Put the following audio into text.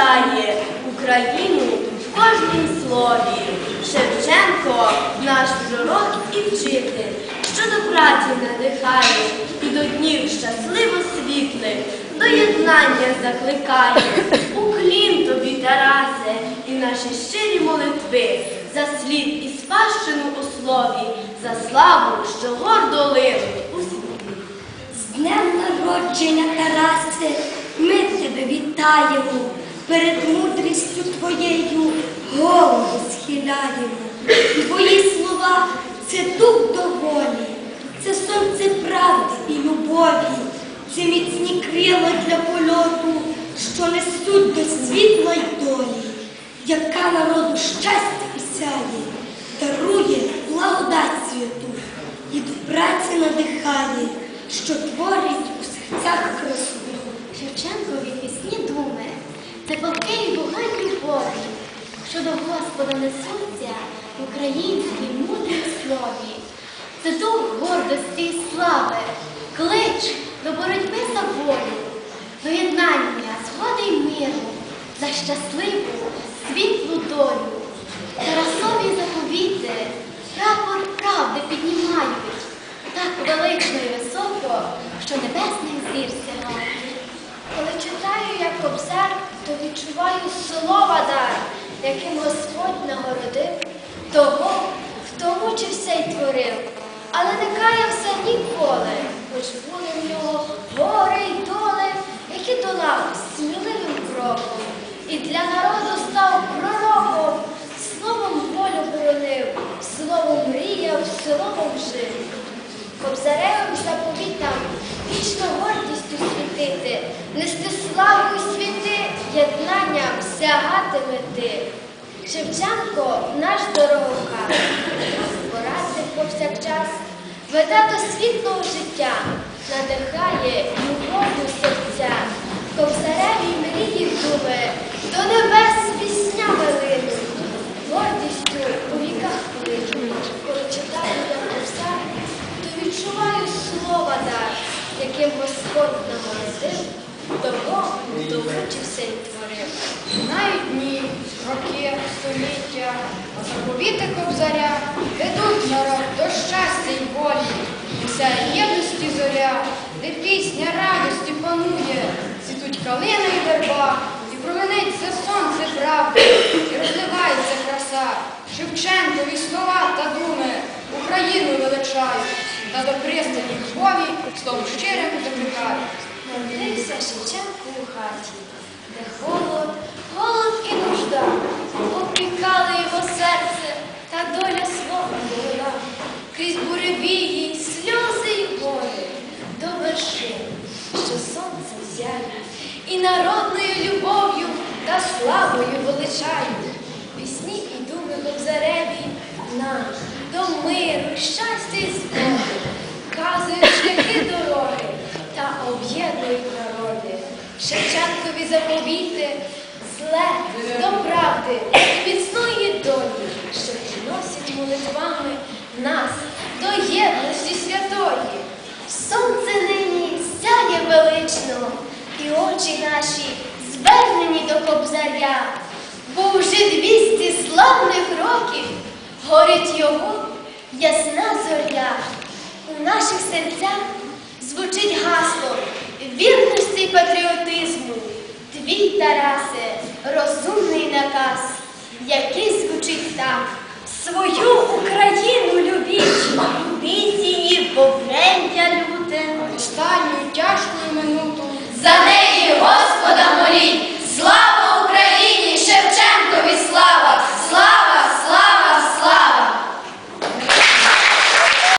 величає Україну в кожнім слові. Шевченко наш пророк і вчитель, що до праці надихає, і до днів щасливо світлих, до єднання закликає. Уклін тобі, Тарасе, і наші щирі молитви за слід і спадщину у слові, за славу, що гордо линуть у світі. З днем народження, Тарасе, ми тебе вітаємо, перед мудрістю твоєю голову схиляємо. Твої слова це дух доволі, це сонце правди і любові, це міцні крила для польоту, що несуть до світлої долі, яка народу щастя осяє, дарує благодать святу і до праці надихає, що творить у серцях красу. Шевченкові пісні думи, це палкий вогонь любові, що до Господа несуться в українській мудрій слові. Це дух гордості і слави, клич до боротьби за волю, до єднання, згоди й миру, за щасливу, світлу долю. Тарасові заповіти, прапор правди піднімають, так велично і високо, що небесних зір сягають. Коли читаю, як кобзар, то відчуваю слова дар, яким Господь нагородив того, хто мучився й творив, але не каявся ніколи, хоч були в нього гори й доли, які долав сміливим кроком, і для народу став пророком, словом волю боронив, словом мріяв, словом жив. Кобзаревим заповітам вічно гордістю світити, нести славу й світи, єднанням сягати мети. Шевченко наш дорогокар, порадник повсякчас, веде до світлого життя, надихає любов'ю серця, Кобзареві мрії думи, до небес піснями линуть, гордістю у віках кличуть. Коли читаю я Кобзар, то відчуваю слова дар, яким Господь нагородив, того, хто мучився й творив. Знають дні, роки, століття, а заповіти кобзаря ведуть народ до щастя й волі. Вся єдності зоря, де пісня радості панує, цвітуть калина й верба, і проминеться сонце правди, і розливається краса. Шевченкові слова та думи Україну величають, та до пристані любові словом щирим. Народився Шевченко у хаті, де холод, голод і нужда, опікали його серце, та доля слова була. Крізь буревії, сльози й болі, до вершин, що сонце зяє, і народною любов'ю та славою величають. Пісні і думи Кобзареві нам до миру, щастя і згоди, Шевченкові заповіти зле до правди і міцної долі, що підносять молитвами нас до єдності святої. Сонце нині сяє велично, і очі наші звернені до кобзаря, бо вже двісті славних років горить його ясна зоря. У наших серцях звучить гасло вірності патріотизму. Твій, Тарасе, розумний наказ, який звучить так. Свою Україну